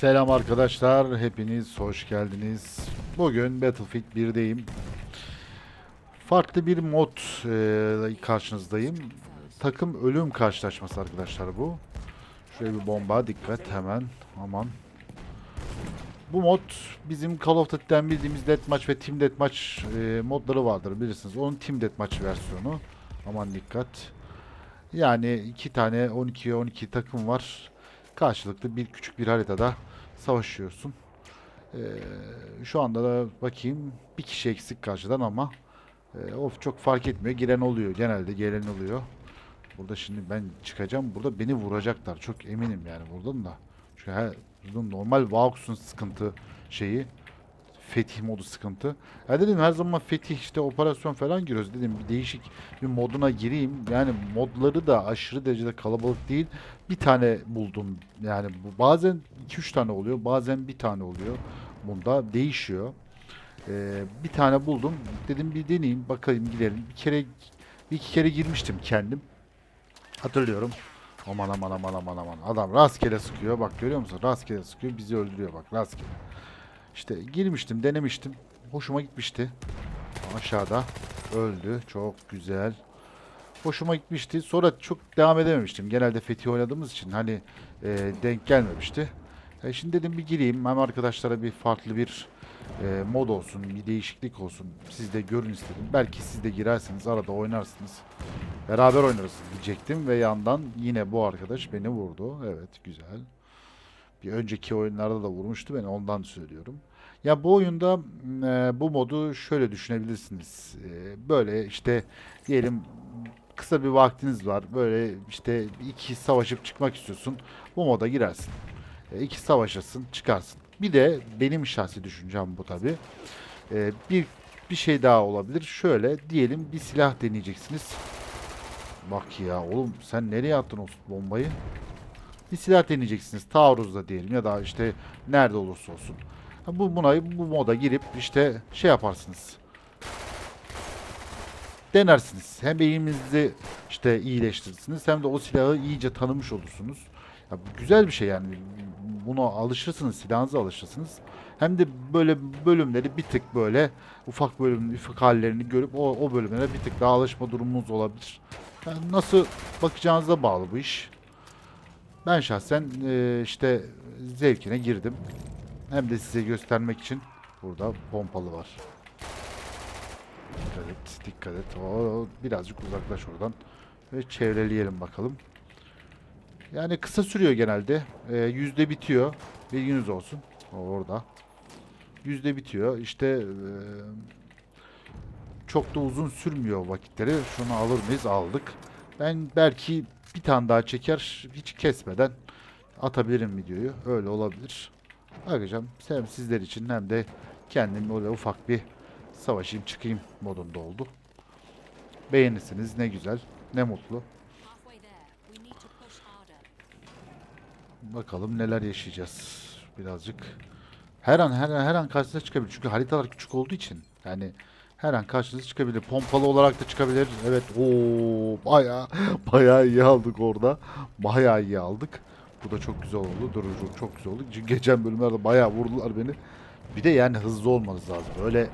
Selam arkadaşlar, hepiniz hoş geldiniz. Bugün Battlefield 1'deyim. Farklı bir mod e, karşınızdayım. Takım ölüm karşılaşması arkadaşlar bu. Şöyle bir bomba, dikkat hemen, aman. Bu mod bizim Call of Duty'den bildiğimiz Deathmatch ve Team Deathmatch e, modları vardır bilirsiniz. Onun Team Deathmatch versiyonu. Aman dikkat. Yani iki tane 12'ye 12 takım var. Karşılıklı bir küçük bir haritada savaşıyorsun. Ee, şu anda da bakayım bir kişi eksik karşıdan ama e, of çok fark etmiyor. Giren oluyor. Genelde gelen oluyor. Burada şimdi ben çıkacağım. Burada beni vuracaklar. Çok eminim yani buradan da. Çünkü her, normal Vaux'un sıkıntı şeyi. Fetih modu sıkıntı. Ya dedim her zaman fetih işte operasyon falan giriyoruz dedim bir değişik bir moduna gireyim. Yani modları da aşırı derecede kalabalık değil. Bir tane buldum. Yani bu bazen 2-3 tane oluyor, bazen bir tane oluyor. Bunda değişiyor. Ee, bir tane buldum. Dedim bir deneyeyim, bakayım gidelim. Bir kere bir iki kere girmiştim kendim. Hatırlıyorum. Aman aman aman aman aman. Adam rastgele sıkıyor. Bak görüyor musun? Rastgele sıkıyor. Bizi öldürüyor bak rastgele. İşte girmiştim, denemiştim. Hoşuma gitmişti. Aşağıda öldü. Çok güzel. Hoşuma gitmişti. Sonra çok devam edememiştim. Genelde Fethi oynadığımız için hani e, denk gelmemişti. E, şimdi dedim bir gireyim. Hem arkadaşlara bir farklı bir e, mod olsun, bir değişiklik olsun. Siz de görün istedim. Belki siz de girersiniz, arada oynarsınız. Beraber oynarız diyecektim ve yandan yine bu arkadaş beni vurdu. Evet, güzel. Bir önceki oyunlarda da vurmuştu beni ondan söylüyorum. Ya bu oyunda e, bu modu şöyle düşünebilirsiniz. E, böyle işte diyelim kısa bir vaktiniz var. Böyle işte iki savaşıp çıkmak istiyorsun. Bu moda girersin. E, iki savaşasın, çıkarsın. Bir de benim şahsi düşüncem bu tabi. E, bir bir şey daha olabilir. Şöyle diyelim bir silah deneyeceksiniz. Bak ya oğlum sen nereye attın o bombayı? Bir silah deneyeceksiniz. Taarruzda diyelim ya da işte nerede olursa olsun. Bu buna bu moda girip işte şey yaparsınız. Denersiniz. Hem eğiminizi işte iyileştirirsiniz hem de o silahı iyice tanımış olursunuz. Ya güzel bir şey yani. Buna alışırsınız, silahınıza alışırsınız. Hem de böyle bölümleri bir tık böyle ufak bölüm, ufak hallerini görüp o, o bölümlere bir tık daha alışma durumunuz olabilir. Yani nasıl bakacağınıza bağlı bu iş. Ben şahsen e, işte zevkine girdim. Hem de size göstermek için burada pompalı var. Dikkat et, dikkat et. Oo, birazcık uzaklaş oradan. Ve çevreleyelim bakalım. Yani kısa sürüyor genelde. E, yüzde bitiyor. Bilginiz olsun. Orada. Yüzde bitiyor. İşte e, çok da uzun sürmüyor vakitleri. Şunu alır mıyız? Aldık. Ben belki bir tane daha çeker hiç kesmeden atabilirim videoyu. Öyle olabilir. Bakacağım. Hem sizler için hem de kendim öyle ufak bir savaşayım çıkayım modunda oldu. Beğenirsiniz ne güzel ne mutlu. Bakalım neler yaşayacağız birazcık. Her an her an her an karşınıza çıkabilir. Çünkü haritalar küçük olduğu için yani her an karşınıza çıkabilir. Pompalı olarak da çıkabilir. Evet. Oo bayağı bayağı iyi aldık orada. Bayağı iyi aldık. Bu da çok güzel oldu. Durucu çok güzel oldu. Geçen bölümlerde bayağı vurdular beni. Bir de yani hızlı olmanız lazım. Öyle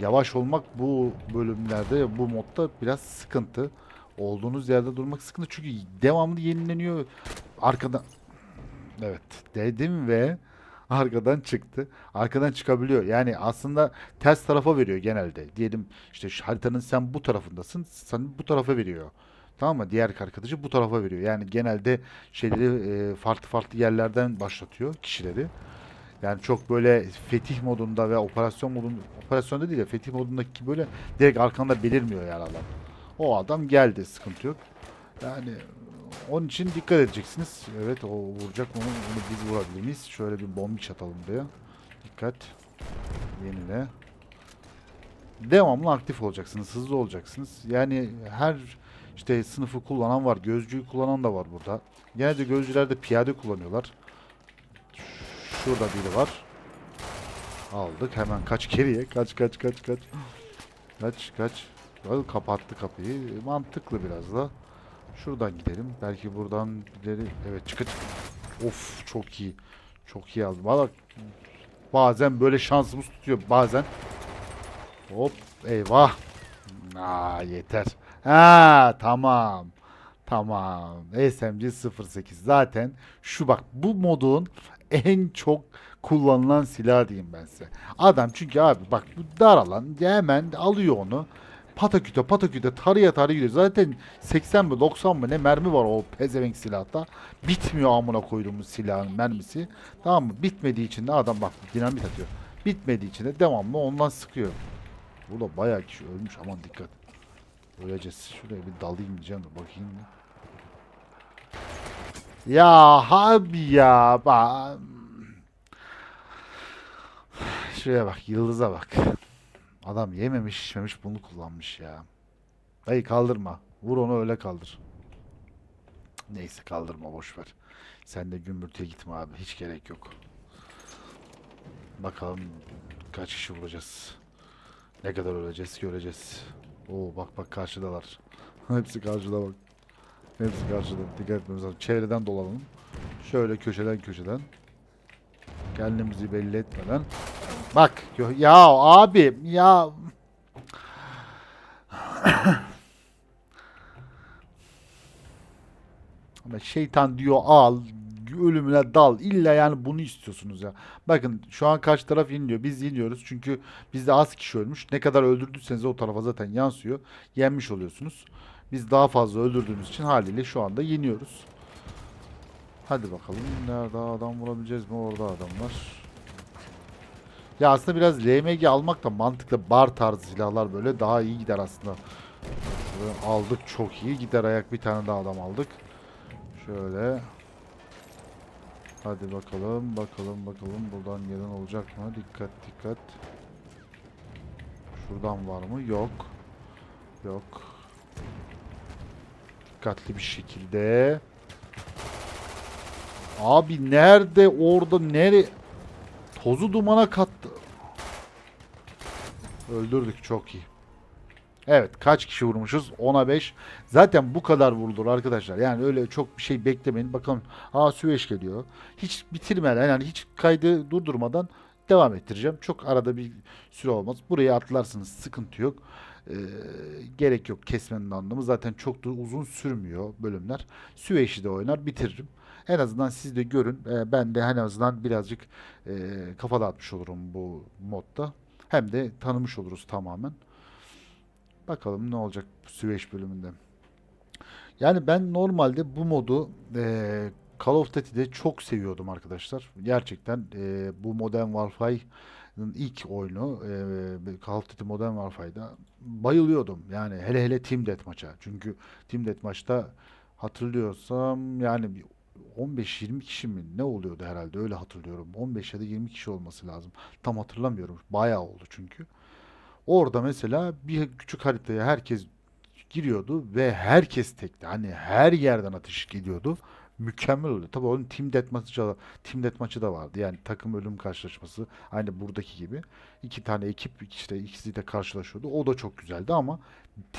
yavaş olmak bu bölümlerde bu modda biraz sıkıntı. Olduğunuz yerde durmak sıkıntı. Çünkü devamlı yenileniyor. Arkadan Evet dedim ve arkadan çıktı. Arkadan çıkabiliyor. Yani aslında ters tarafa veriyor genelde. Diyelim işte şu haritanın sen bu tarafındasın. Sen bu tarafa veriyor. Tamam mı? Diğer arkadaşı bu tarafa veriyor. Yani genelde şeyleri e, farklı farklı yerlerden başlatıyor kişileri. Yani çok böyle fetih modunda ve operasyon modunda operasyonda değil de fetih modundaki böyle direkt arkanda belirmiyor yani adam. O adam geldi sıkıntı yok. Yani onun için dikkat edeceksiniz. Evet o vuracak onu, onu biz vurabilir miyiz? Şöyle bir bombi atalım buraya. Dikkat. Yenile. Devamlı aktif olacaksınız. Hızlı olacaksınız. Yani her işte sınıfı kullanan var. Gözcüyü kullanan da var burada. Genelde gözcüler de piyade kullanıyorlar. Şurada biri var. Aldık. Hemen kaç geriye. Kaç kaç kaç kaç. Kaç kaç. Al, Kapattı kapıyı. Mantıklı biraz da. Şuradan gidelim. Belki buradan ileri... Evet çıkıp... Of çok iyi. Çok iyi aldım. Valla bazen böyle şansımız tutuyor. Bazen. Hop eyvah. Aa yeter. Ha tamam. Tamam. SMG 08 zaten şu bak bu modun en çok kullanılan silah diyeyim ben size. Adam çünkü abi bak bu dar alan hemen alıyor onu. Pataküte pataküte tarıya tarıya gidiyor. Zaten 80 mi 90 mı ne mermi var o pezevenk silahta. Bitmiyor amına koyduğumuz silahın mermisi. Tamam mı? Bitmediği için de adam bak dinamit atıyor. Bitmediği için de devamlı ondan sıkıyor. Burada bayağı kişi ölmüş aman dikkat. Öleceğiz. Şuraya bir dalayım diyeceğim de bakayım. Ya abi ya bak. Şuraya bak yıldıza bak. Adam yememiş içmemiş bunu kullanmış ya. Dayı kaldırma. Vur onu öyle kaldır. Neyse kaldırma boş ver. Sen de gümbürtüye gitme abi. Hiç gerek yok. Bakalım kaç kişi vuracağız. Ne kadar öleceğiz göreceğiz. Oo bak bak karşıdalar. Hepsi karşıda bak. Hepsi karşıda. Dikkat etmemiz lazım. Çevreden dolanalım. Şöyle köşeden köşeden. Kendimizi belli etmeden. Bak ya abi ya Ama şeytan diyor al ölümüne dal. İlla yani bunu istiyorsunuz ya. Bakın şu an karşı taraf yeniliyor. Biz yeniyoruz çünkü bizde az kişi ölmüş. Ne kadar öldürdüyseniz o tarafa zaten yansıyor. Yenmiş oluyorsunuz. Biz daha fazla öldürdüğümüz için haliyle şu anda yeniyoruz. Hadi bakalım. Nerede adam vurabileceğiz mi? Orada adamlar. Ya aslında biraz LMG almak da mantıklı. Bar tarzı silahlar böyle daha iyi gider aslında. Şöyle aldık çok iyi. Gider ayak bir tane daha adam aldık. Şöyle. Hadi bakalım, bakalım, bakalım. Buradan gelen olacak mı? Dikkat, dikkat. Şuradan var mı? Yok. Yok. Dikkatli bir şekilde. Abi nerede, orada, nere? Tozu dumana kattı. Öldürdük, çok iyi. Evet kaç kişi vurmuşuz? 10'a 5. Zaten bu kadar vurulur arkadaşlar. Yani öyle çok bir şey beklemeyin. Bakalım aa Süveyş geliyor. Hiç bitirmeden yani hiç kaydı durdurmadan devam ettireceğim. Çok arada bir süre olmaz. Buraya atlarsınız sıkıntı yok. Ee, gerek yok kesmenin anlamı. Zaten çok da uzun sürmüyor bölümler. Süveyş'i de oynar bitiririm. En azından siz de görün. Ee, ben de en azından birazcık e, kafa dağıtmış olurum bu modda. Hem de tanımış oluruz tamamen. Bakalım ne olacak Süveyş bölümünde. Yani ben normalde bu modu eee Call of Duty'de çok seviyordum arkadaşlar. Gerçekten eee, bu Modern Warfare'ın ilk oyunu eee, Call of Duty Modern Warfare'da bayılıyordum. Yani hele hele Team Deathmatch'a. Çünkü Team Deathmatch'ta hatırlıyorsam yani 15-20 kişi mi ne oluyordu herhalde öyle hatırlıyorum. 15 ya da 20 kişi olması lazım. Tam hatırlamıyorum. Bayağı oldu çünkü. Orada mesela bir küçük haritaya herkes giriyordu ve herkes tekti. Hani her yerden atış geliyordu. Mükemmel oluyor. Tabii onun team deathmatch'ı da, team deathmatch'ı da vardı. Yani takım ölüm karşılaşması aynı buradaki gibi. İki tane ekip işte ikisi de karşılaşıyordu. O da çok güzeldi ama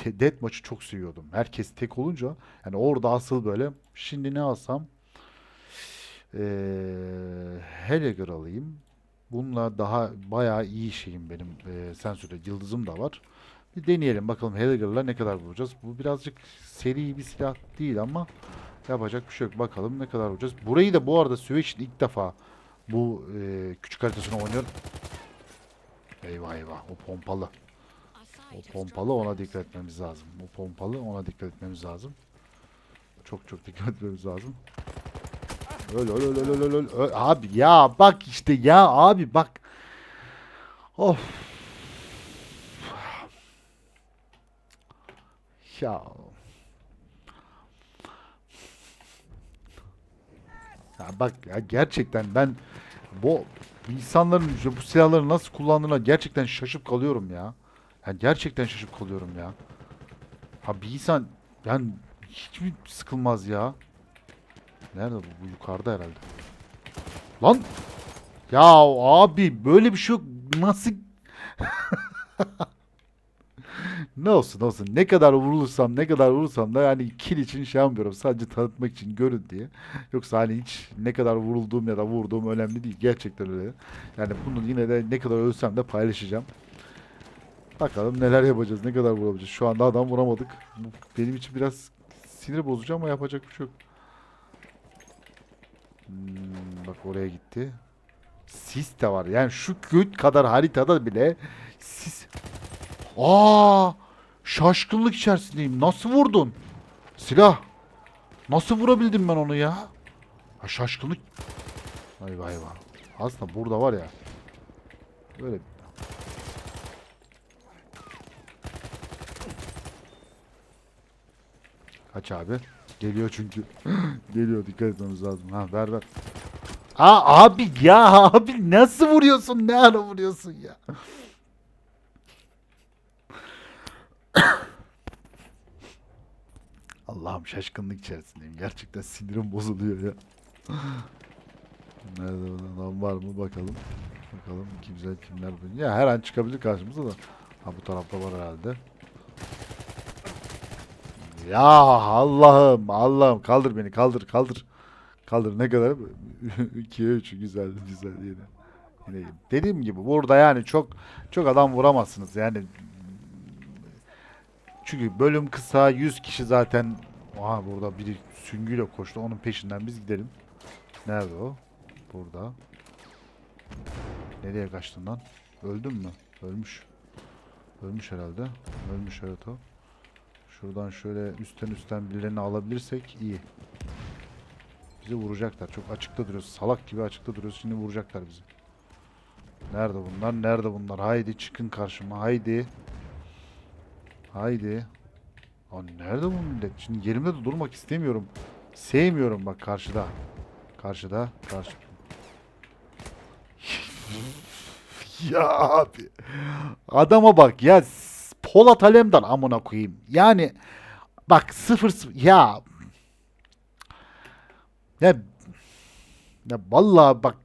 deathmatch'ı çok seviyordum. Herkes tek olunca yani orada asıl böyle şimdi ne alsam ee, Helliger alayım. Bununla daha bayağı iyi şeyim benim e, sensörde yıldızım da var. Bir deneyelim bakalım Helliger'la ne kadar vuracağız. Bu birazcık seri bir silah değil ama yapacak bir şey yok. Bakalım ne kadar vuracağız. Burayı da bu arada Switch'in ilk defa bu e, küçük haritasını oynuyorum. Eyvah eyvah o pompalı. O pompalı ona dikkat etmemiz lazım. O pompalı ona dikkat etmemiz lazım. Çok çok dikkat etmemiz lazım. Öl öl öl öl öl öl öl. Abi ya bak işte ya abi bak. Of. Ya. Ya bak ya gerçekten ben bu insanların bu silahları nasıl kullandığına gerçekten şaşıp kalıyorum ya. Yani gerçekten şaşıp kalıyorum ya. Ha bir insan yani hiç mi sıkılmaz ya? Nerede bu? Bu yukarıda herhalde. Lan! Ya abi böyle bir şey yok. Nasıl? Ne olsun olsun. Ne kadar vurulursam ne kadar vurursam da yani kill için şey yapmıyorum. Sadece tanıtmak için görün diye. Yoksa hani hiç ne kadar vurulduğum ya da vurduğum önemli değil. Gerçekten öyle. Yani bunu yine de ne kadar ölsem de paylaşacağım. Bakalım neler yapacağız. Ne kadar vurabileceğiz. Şu anda adam vuramadık. Bu benim için biraz sinir bozucu ama yapacak bir şey yok. Hmm, bak oraya gitti. Sis de var. Yani şu göt kadar haritada bile sis. Aa! Şaşkınlık içerisindeyim. Nasıl vurdun? Silah. Nasıl vurabildim ben onu ya? Ha, şaşkınlık. Vay vay vay. Aslında burada var ya. Böyle Kaç abi? Geliyor çünkü. Geliyor dikkat etmemiz lazım. Ha ver ver. Aa abi ya abi nasıl vuruyorsun? Ne ara vuruyorsun ya? Allah'ım şaşkınlık içerisindeyim. Gerçekten sinirim bozuluyor ya. Nerede adam var mı bakalım. Bakalım kimler kimler. Ya her an çıkabilir karşımıza da. Ha bu tarafta var herhalde. Ya Allah'ım Allah'ım kaldır beni kaldır kaldır. Kaldır ne kadar? 2'ye 3 güzel güzel yine. Yine. Dediğim gibi burada yani çok çok adam vuramazsınız yani. Çünkü bölüm kısa 100 kişi zaten Aha burada biri süngüyle koştu onun peşinden biz gidelim. Nerede o? Burada. Nereye kaçtın lan? Öldün mü? Ölmüş. Ölmüş herhalde. Ölmüş evet o. Şuradan şöyle üstten üstten birilerini alabilirsek iyi. Bizi vuracaklar. Çok açıkta duruyoruz. Salak gibi açıkta duruyoruz. Şimdi vuracaklar bizi. Nerede bunlar? Nerede bunlar? Haydi çıkın karşıma. Haydi. Haydi. Aa, nerede bu millet? Şimdi yerimde de durmak istemiyorum. Sevmiyorum bak karşıda. Karşıda. Karşı. ya abi. Adama bak ya. Polat Alemdar amına koyayım. Yani bak sıfır sıfır ya ya ya vallahi bak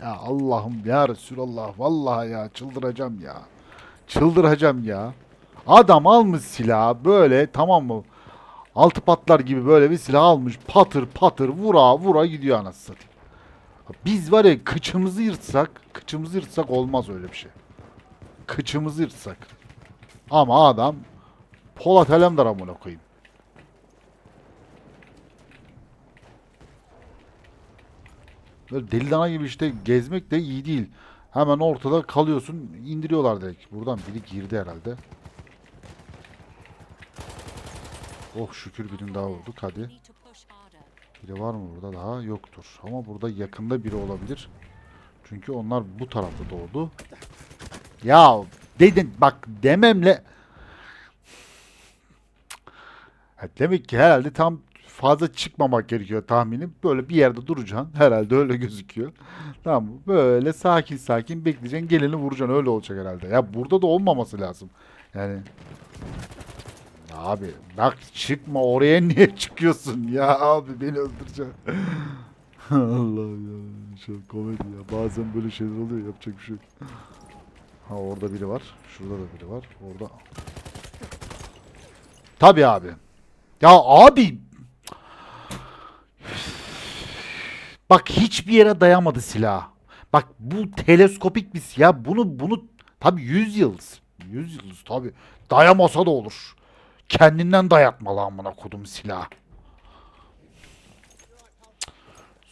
ya Allah'ım ya Resulallah vallahi ya çıldıracağım ya. Çıldıracağım ya. Adam almış silahı böyle tamam mı? Altı patlar gibi böyle bir silah almış. Patır patır vura vura gidiyor anasını satayım. Biz var ya kıçımızı yırtsak, kıçımızı yırtsak olmaz öyle bir şey. Kıçımızı yırtsak. Ama adam Polat Alemdar amına koyayım. Böyle deli dana gibi işte gezmek de iyi değil. Hemen ortada kalıyorsun, indiriyorlar direkt. Buradan biri girdi herhalde. Oh şükür birini daha vurduk hadi. Biri var mı burada daha? Yoktur. Ama burada yakında biri olabilir. Çünkü onlar bu tarafta doğdu. Ya dedin bak dememle demek ki herhalde tam fazla çıkmamak gerekiyor tahminim. Böyle bir yerde duracaksın. Herhalde öyle gözüküyor. Tamam mı? Böyle sakin sakin bekleyeceksin. Geleni vuracaksın. Öyle olacak herhalde. Ya burada da olmaması lazım. Yani Abi bak çıkma oraya niye çıkıyorsun ya abi beni öldüreceksin. Allah ya şu komedi ya bazen böyle şeyler oluyor yapacak bir şey yok. Ha orada biri var şurada da biri var orada. Tabi abi. Ya abi Bak hiçbir yere dayamadı silah. Bak bu teleskopik bir silah. Bunu bunu tabi 100 yıldız. 100 yıldız tabi. Dayamasa da olur. Kendinden dayatmalı amına kodum silah.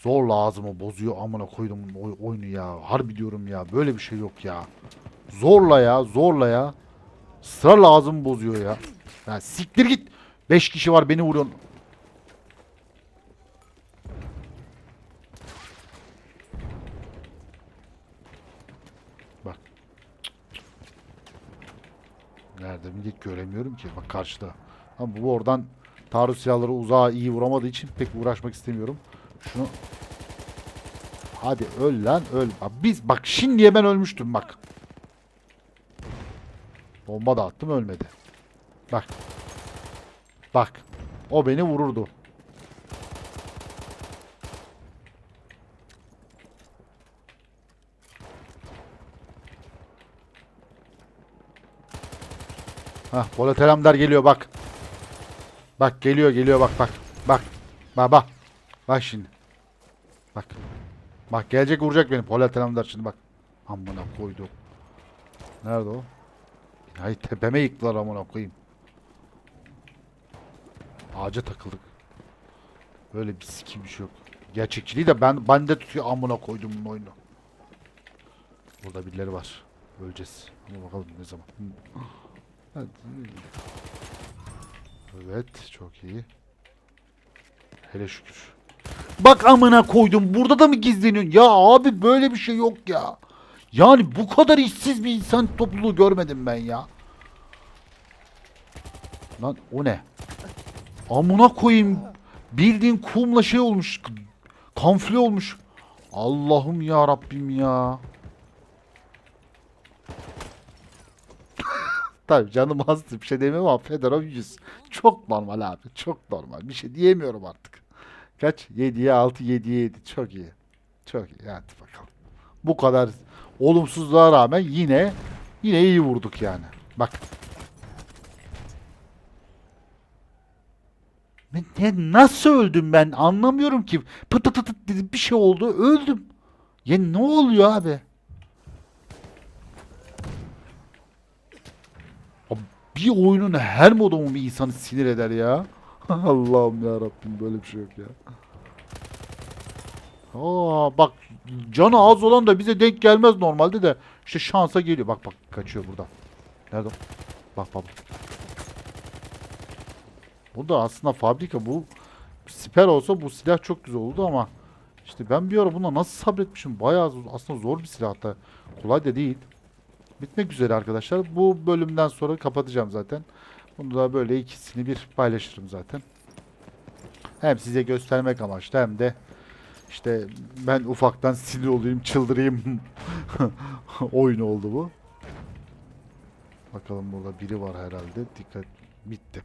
Zorla ağzımı bozuyor amına koydum oy- oyunu ya. Harbi diyorum ya. Böyle bir şey yok ya. Zorla ya, zorla ya. Sırayla ağzımı bozuyor ya. Ya siktir git. 5 kişi var beni vuruyorsun. Bak. Nerede millet göremiyorum ki. Bak karşıda. Ama bu oradan taarruz silahları uzağa iyi vuramadığı için pek uğraşmak istemiyorum. Şunu Hadi öl lan öl. Biz bak şimdiye ben ölmüştüm bak. Bomba da attım ölmedi. Bak. Bak. O beni vururdu. Hah Polat Alemdar geliyor bak. Bak geliyor geliyor bak bak. Bak. Bak bak. Bak şimdi. Bak. Bak gelecek vuracak beni Polat şimdi bak. Amına koydu. Nerede o? Hay tepeme yıktılar amına koyayım. Ağaca takıldık. Böyle bir sikim bir şey yok. Gerçekçiliği de ben bende tutuyor amına koydum bunun oyunu. Burada birileri var. Öleceğiz. Ama bakalım ne zaman. Evet, çok iyi. Hele şükür. Bak amına koydum. Burada da mı gizleniyorsun? Ya abi böyle bir şey yok ya. Yani bu kadar işsiz bir insan topluluğu görmedim ben ya. Lan o ne? Amına koyayım. Bildiğin kumla şey olmuş. Kamufle olmuş. Allah'ım ya Rabbim ya. Tabii canım hastı bir şey demem ama Fedorov 100. Çok normal abi. Çok normal. Bir şey diyemiyorum artık. Kaç? 7'ye 6, 7'ye 7. Çok iyi. Çok iyi. Hadi bakalım. Bu kadar olumsuzluğa rağmen yine yine iyi vurduk yani. Bak. Ne, nasıl öldüm ben anlamıyorum ki. Pıt pıt pıt dedi bir şey oldu öldüm. Ya ne oluyor abi? Abi Bir oyunun her modu mu bir insanı sinir eder ya? Allah'ım ya Rabbim böyle bir şey yok ya. Aa bak canı az olan da bize denk gelmez normalde de işte şansa geliyor. Bak bak kaçıyor burada. Nerede? Bak bak. Bu da aslında fabrika bu siper olsa bu silah çok güzel oldu ama işte ben bir ara buna nasıl sabretmişim bayağı aslında zor bir silah da kolay da değil. Bitmek üzere arkadaşlar. Bu bölümden sonra kapatacağım zaten. Bunu da böyle ikisini bir paylaşırım zaten. Hem size göstermek amaçlı hem de işte ben ufaktan sinir olayım, çıldırayım oyun oldu bu. Bakalım burada biri var herhalde. Dikkat bitti.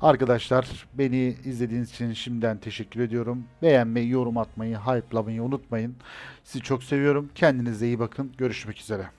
Arkadaşlar beni izlediğiniz için şimdiden teşekkür ediyorum. Beğenmeyi, yorum atmayı, hype'lamayı unutmayın. Sizi çok seviyorum. Kendinize iyi bakın. Görüşmek üzere.